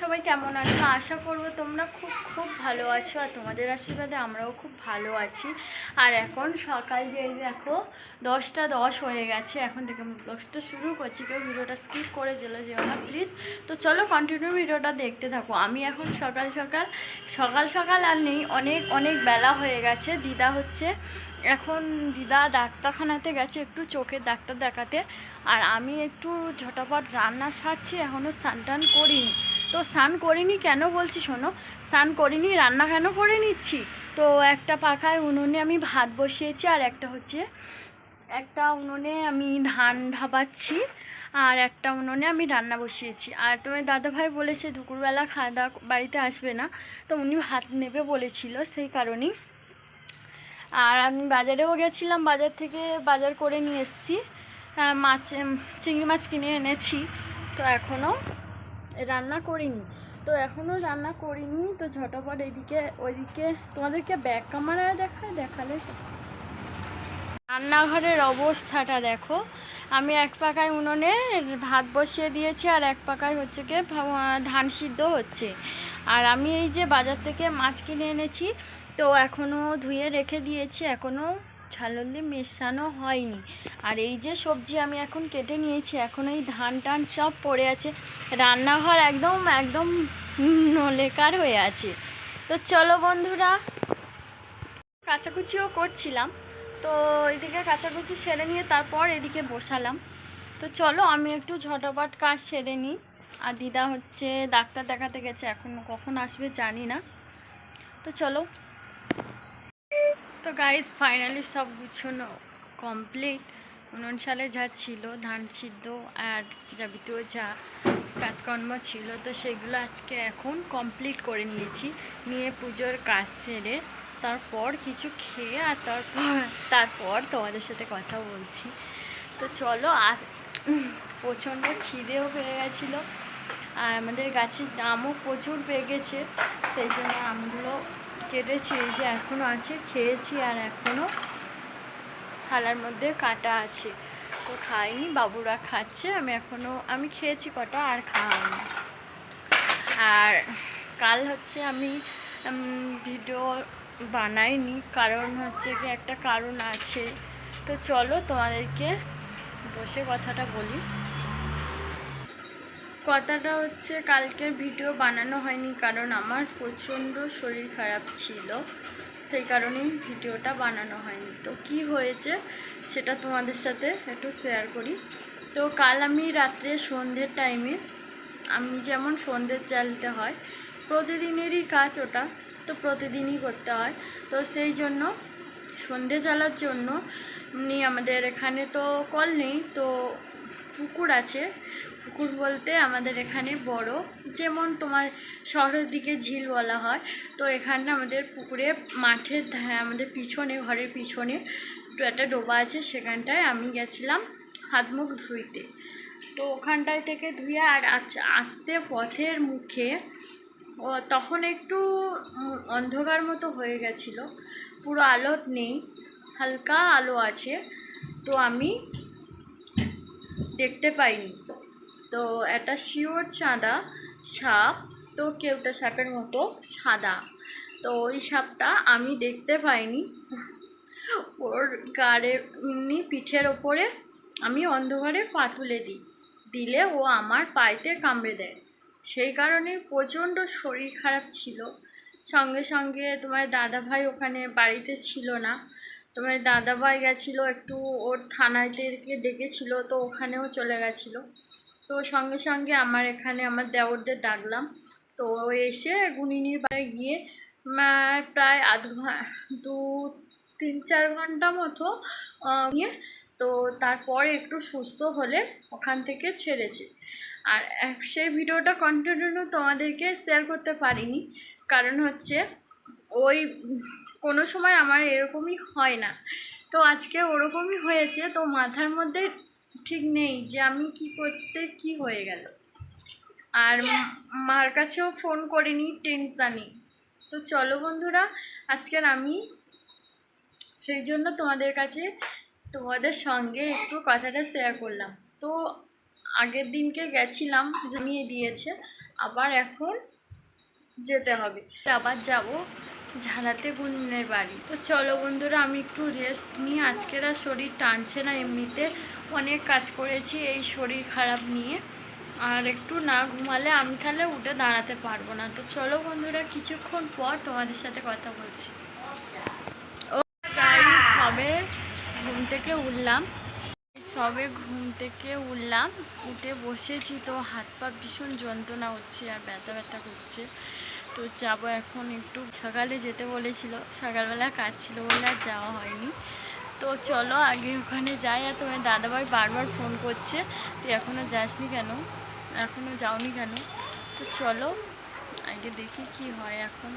সবাই কেমন আছো? আশা করব তোমরা খুব খুব ভালো আছো আর তোমাদের আশীর্বাদে আমরাও খুব ভালো আছি। আর এখন সকাল যে দেখো, দশটা দশ হয়ে গেছে। এখন থেকে আমি ব্লগসটা শুরু করছি, কেউ ভিডিওটা স্কিপ করে চলে যেও না প্লিজ তো চলো কন্টিনিউ ভিডিওটা দেখতে থাকো। আমি এখন সকাল সকাল সকাল সকাল আর নেই, অনেক অনেক বেলা হয়ে গেছে। দিদা হচ্ছে। এখন দিদা ডাক্তারখানাতে গেছে একটু চোখের ডাক্তার দেখাতে। আর আমি একটু ঝটাপট রান্না সারছি এখনও স্নান টান করিনি। তো স্নান করিনি কেন বলছি শোনো? স্নান করিনি, রান্না কেন করে নিচ্ছি? তো একটা পাখায় উনুনে আমি ভাত বসিয়েছি আর একটা হচ্ছে, একটা উনুনে আমি ধান ঢাবাচ্ছি আর একটা উনুনে আমি রান্না বসিয়েছি। আর তোমার দাদাভাই বলেছে দুপুরবেলা খাওয়া দাওয়া বাড়িতে আসবে না, তো উনি ভাত নেবে বলেছিল সেই কারণেই। আর আমি বাজারেও গেছিলাম, বাজার থেকে বাজার করে নিয়ে এসেছি। মাছ চিংড়ি মাছ কিনে এনেছি, তো এখনও রান্না করিনি। তো এখনও রান্না করিনি, তো ঝটপট এদিকে, ওইদিকে তোমাদেরকে ব্যাক ক্যামেরায় দেখায়, দেখালে রান্নাঘরের অবস্থাটা দেখো। আমি এক পাকায় উনুনে ভাত বসিয়ে দিয়েছি আর এক পাকায় হচ্ছে ভা- ধান সিদ্ধ হচ্ছে। আর আমি এই যে বাজার থেকে মাছ কিনে এনেছি, তো এখনও ধুয়ে রেখে দিয়েছি এখনও ঝাললি মেশানো হয়নি। আর এই যে সবজি আমি এখন কেটে নিয়েছি, এখন এই ধান টান সব পড়ে আছে। রান্নাঘর একদম একদম নলেকার হয়ে আছে। তো চলো বন্ধুরা, কাচাকুচিও করছিলাম। তো এদিকে কাচাকুচি সেরে নিয়ে তারপর এদিকে বসালাম। তো চলো আমি একটু ঝটপট কাজ সেরে নিই। আর দিদা হচ্ছে, ডাক্তার দেখাতে গেছে, এখন কখন আসবে জানি না। তো চলো তো গাইজ ফাইনালি সব গুছানো কমপ্লিট উনন সালে যা ছিল, ধান সিদ্ধ আর যাবতীয় যা কাজকর্ম ছিল, তো সেগুলো আজকে এখন কমপ্লিট করে নিয়েছি। নিয়ে পুজোর কাজ সেরে তারপর কিছু খেয়ে আর তারপর তারপর তোমাদের সাথে কথা বলছি। তো চলো, আর প্রচণ্ড খিদেও পেয়ে গেছিল। আর আমাদের গাছের দামও প্রচুর পেয়ে গেছে, সেই জন্য আমগুলো কেটেছি, এই যে এখনও আছে, খেয়েছি আর এখনও থালার মধ্যে কাটা আছে। তো খাইনি, বাবুরা খাচ্ছে, আমি এখনও আমি খেয়েছি কটা আর খাওয়াইনি। আর কাল হচ্ছে আমি ভিডিও বানাইনি, কারণ হচ্ছে কি একটা কারণ আছে। তো চলো তোমাদেরকে বসে কথাটা বলি। কথাটা হচ্ছে কালকে ভিডিও বানানো হয়নি কারণ আমার প্রচণ্ড শরীর খারাপ ছিল। সেই কারণেই ভিডিওটা বানানো হয়নি। তো কি হয়েছে সেটা তোমাদের সাথে একটু শেয়ার করি। তো কাল আমি রাত্রে সন্ধ্যের টাইমে আমি যেমন সন্ধ্যে চালতে হয়, প্রতিদিনেরই কাজ ওটা, তো প্রতিদিনই করতে হয়। তো সেই জন্য সন্ধে জ্বালার জন্য এমনি আমাদের এখানে তো কল নেই, তো পুকুর আছে। পুকুর বলতে আমাদের এখানে বড়, যেমন তোমার শহরের দিকে ঝিল বলা হয়, তো এখানে আমাদের পুকুরে মাঠের আমাদের পিছনে, ঘরের পিছনে একটা ডোবা আছে, সেখানটায় আমি গেছিলাম হাত মুখ ধুইতে। তো ওখানটায় থেকে ধুয়ে আর আচ- আসতে পথের মুখে ও তখন একটু অন্ধকার মতো হয়ে গেছিল, পুরো আলো নেই, হালকা আলো আছে, তো আমি দেখতে পাইনি। তো একটা শিওর চাঁদা সাপ, তো কেউটা সাপের মতো সাদা। তো ওই সাপটা আমি দেখতে পাইনি। ওর গাড়ে, এমনি পিঠের ওপরে আমি অন্ধকারে পা তুলে দিই। দিলে ও আমার পায়েতে কামড়ে দেয়। সেই কারণে প্রচণ্ড শরীর খারাপ ছিল। সঙ্গে সঙ্গে তোমার দাদা ভাই ওখানে বাড়িতে ছিল না। তোমার দাদা ভাই গেছিল, একটু ওর থানাতে ডেকেছিল তো ওখানেও চলে গেছিল। তো সঙ্গে সঙ্গে আমার এখানে আমার দেওরদের ডাকলাম। তো এসে গুনিনির বাড়ি গিয়ে প্রায় আধ দু, তিন, চার ঘণ্টা মতো নিয়ে তো তারপরে একটু সুস্থ হলে ওখান থেকে ছেড়েছে। আর সেই ভিডিওটা কন্টিনিউ তোমাদেরকে শেয়ার করতে পারিনি। কারণ হচ্ছে ওই কোনো সময় আমার এরকমই হয় না। তো আজকে ওরকমই হয়েছে। তো মাথার মধ্যে ঠিক নেই যে আমি কি করতে কি হয়ে গেল। আর মার কাছেও ফোন করিনি টেনশানি তো চলো বন্ধুরা আজকের আমি সেই জন্য তোমাদের কাছে তোমাদের সঙ্গে একটু কথাটা শেয়ার করলাম। তো আগের দিনকে গেছিলাম জানিয়ে দিয়েছে। আবার এখন যেতে হবে। আবার যাব। ঝালাতে গুনগুনের বাড়ি। তো চলো বন্ধুরা আমি একটু রেস্ট নিই। আজকের আর শরীর টানছে না এমনিতে। অনেক কাজ করেছি এই শরীর খারাপ নিয়ে। আর একটু না ঘুমালে আমি তাহলে উঠে দাঁড়াতে পারব না। তো চলো বন্ধুরা কিছুক্ষণ পর তোমাদের সাথে কথা বলছি। ও guys, সবে ঘুম থেকে উঠলাম। সবে ঘুম থেকে উঠলাম। উঠে বসেছি তো হাত পা ভীষণ যন্ত্রণা হচ্ছে আর ব্যথা ব্যথা করছে। তো যাব এখন একটু। সকালে যেতে বলেছিল, সকালবেলা কাজ ছিল বলে আর যাওয়া হয়নি। তো চলো আগে ওখানে যাই আর তোমার দাদাভাই বারবার ফোন করছে। তুই এখনও যাসনি কেন? এখনও যাওনি কেন? তো চলো, আগে দেখি কি হয় এখন।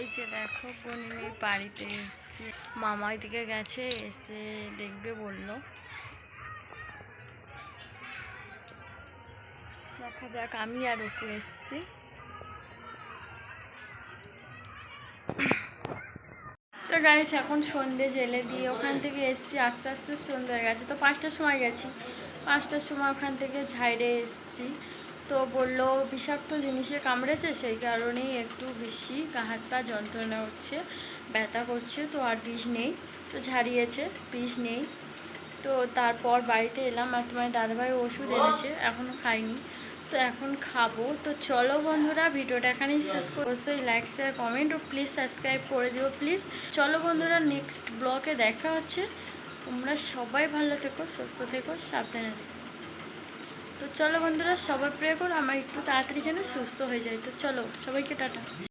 এই যে দেখো গনিমের বাড়িতে এসছে। মামা দিকে গেছে, এসে দেখবে বলল। দেখা যাক, আমি আর ওকে এসছি। তো গাইস এখন সন্ধে জেলে দিয়ে ওখান থেকে এসছি, আস্তে আস্তে সন্ধে হয়ে গেছে। তো পাঁচটার সময় গেছি। পাঁচটার সময় ওখান থেকে ঝাইড়ে এসছি। তো বলল, বিষাক্ত জিনিসে কামড়েছে, সেই কারণেই একটু বেশি গা হাত পা যন্ত্রণা হচ্ছে, ব্যথা করছে, তো আর বিষ নেই। তো ঝাড়িয়েছে, বিষ নেই। তো তারপর বাড়িতে এলাম, আর তোমার দাদাভাই ওষুধ এনেছে এখনও খাইনি। তো এখন খাব। তো চলো বন্ধুরা, ভিডিওটা এখানেই শেষ করো অবশ্যই লাইক শেয়ার কমেন্ট ও প্লিজ সাবস্ক্রাইব করে দিও প্লিজ চলো বন্ধুরা নেক্সট ব্লগে দেখা হচ্ছে। তোমরা সবাই ভালো থেকো, সুস্থ থেকো, সাবধানে থেকো। তো চলো বন্ধুরা, সবাই প্রে করো, আমার একটু তাড়াতাড়ি যেন সুস্থ হয়ে যায়। তো চলো, সবাইকে টাটা।